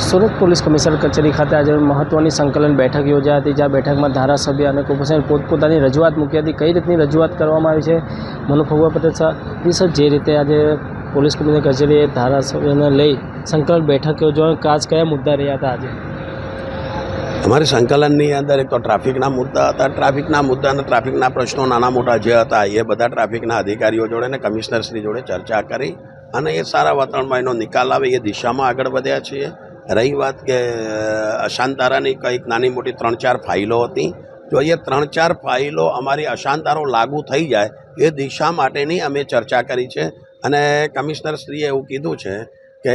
Surat police commissioner કચેરી ખાતે આજે મહત્વની સંકલન બેઠક યોજાઈ હતી, જ્યાં બેઠકમાં ધારાસભ્ય અને કોર્પોરેશન પોતપોતાની રજૂઆત મૂકી હતી. કઈ રીતની રજૂઆત કરવામાં આવી છે? મનુ ભગવા પટેલ સર, જે રીતે આજે પોલીસ કમિશનર કચેરીએ ધારાસભ્યને લઈ સંકલન બેઠક યોજવાનો કાચ કયા મુદ્દા રહ્યા હતા આજે? અમારી સંકલનની અંદર એક તો ટ્રાફિકના મુદ્દા હતા. ટ્રાફિકના મુદ્દા અને ટ્રાફિકના પ્રશ્નો નાના મોટા જે હતા, એ બધા ટ્રાફિકના અધિકારીઓ જોડે અને કમિશનરશ્રી જોડે ચર્ચા કરી અને એ સારા વાતાવરણમાં એનો નિકાલ આવે એ દિશામાં આગળ વધ્યા છીએ. રહી વાત કે અશાંતારાની કંઈક નાની મોટી ત્રણ ચાર ફાઇલો હતી. જો એ ત્રણ ચાર ફાઇલો અમારી અશાંતારો લાગુ થઈ જાય, એ દિશા માટેની અમે ચર્ચા કરી છે. અને કમિશનરશ્રીએ એવું કીધું છે કે,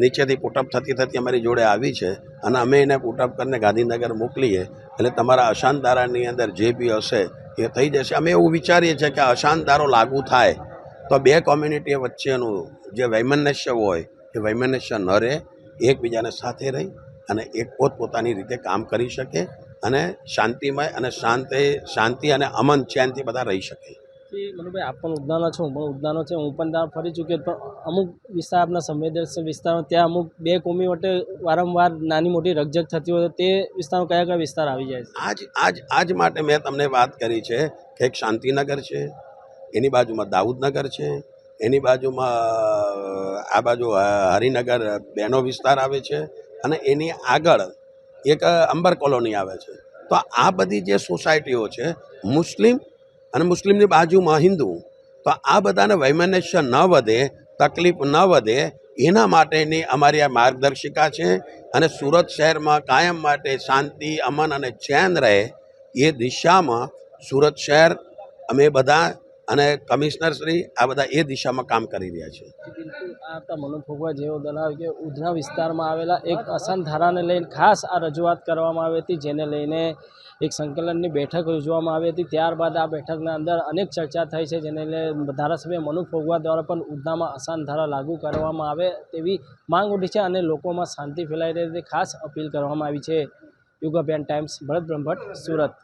નીચેથી પુટઅપ થતી થતી અમારી જોડે આવી છે અને અમે એને પુટઅપ કરીને ગાંધીનગર મોકલીએ. એટલે તમારા અશાંતારાની અંદર જે બી હશે એ થઈ જશે. અમે એવું વિચારીએ છીએ કે અશાંતારો લાગુ થાય. તો બે કોમ્યુનિટી વચ્ચેનું જે વૈમનસ્ય હોય, એ વૈમનસ્ય ન રહે. એકબીજાને સાથે રહી અને એક પોતપોતાની રીતે કામ કરી શકે અને શાંતિમય અને શાંતિ શાંતિ અને અમન ચેનથી બધા રહી શકે. મનુભાઈ આપ પણ ઉદ્દાનો છો હું પણ ઉદ્દાનો છે. હું પણ ત્યાં ફરી ચૂક્યો પણ અમુક વિસ્તાર આપણા સંવેદનશીલ વિસ્તારો ત્યાં અમુક બે કોમી વટે વારંવાર નાની મોટી રકઝક થતી હોય તો તે વિસ્તારમાં કયા કયા વિસ્તાર આવી જાય છે? આજ આજ આજ માટે મેં તમને વાત કરી છે કે એક શાંતિનગર છે એની બાજુમાં દાઉદનગર છે એની બાજુમાં, આ બાજુ હરિનગર બેનો વિસ્તાર આવે છે અને એની આગળ એક અંબર કોલોની આવે છે. તો આ બધી જે સોસાયટીઓ છે, મુસ્લિમ અને મુસ્લિમની બાજુમાં હિન્દુ, તો આ બધાને વૈમનસ્ય ન વધે, તકલીફ ન વધે, એના માટેની અમારી આ માર્ગદર્શિકા છે અને સુરત શહેરમાં કાયમ માટે શાંતિ, અમન અને ચેન રહે એ દિશામાં સુરત શહેર અમે બધા અને કમિશનરશ્રી આ બધા એ દિશામાં કામ કરી રહ્યા છે. બિલકુલ આ હતા જેવો દલાવ કે ઉધના વિસ્તારમાં આવેલા એક અસન ધારાને લઈને ખાસ આ રજૂઆત કરવામાં આવી હતી, જેને લઈને એક સંકલનની બેઠક યોજવામાં આવી હતી. ત્યારબાદ આ બેઠકના અંદર અનેક ચર્ચા થઈ છે, જેને લઈને ધારાસભ્ય મનુ ભોગવા દ્વારા પણ ઉધનામાં અસાન ધારા લાગુ કરવામાં આવે તેવી માંગ ઉઠી છે અને લોકોમાં શાંતિ ફેલાઈ રહી ખાસ અપીલ કરવામાં આવી છે. યુગ અભિયાન ટાઈમ્સ, ભરત બ્રહ્મભટ્ટ, સુરત.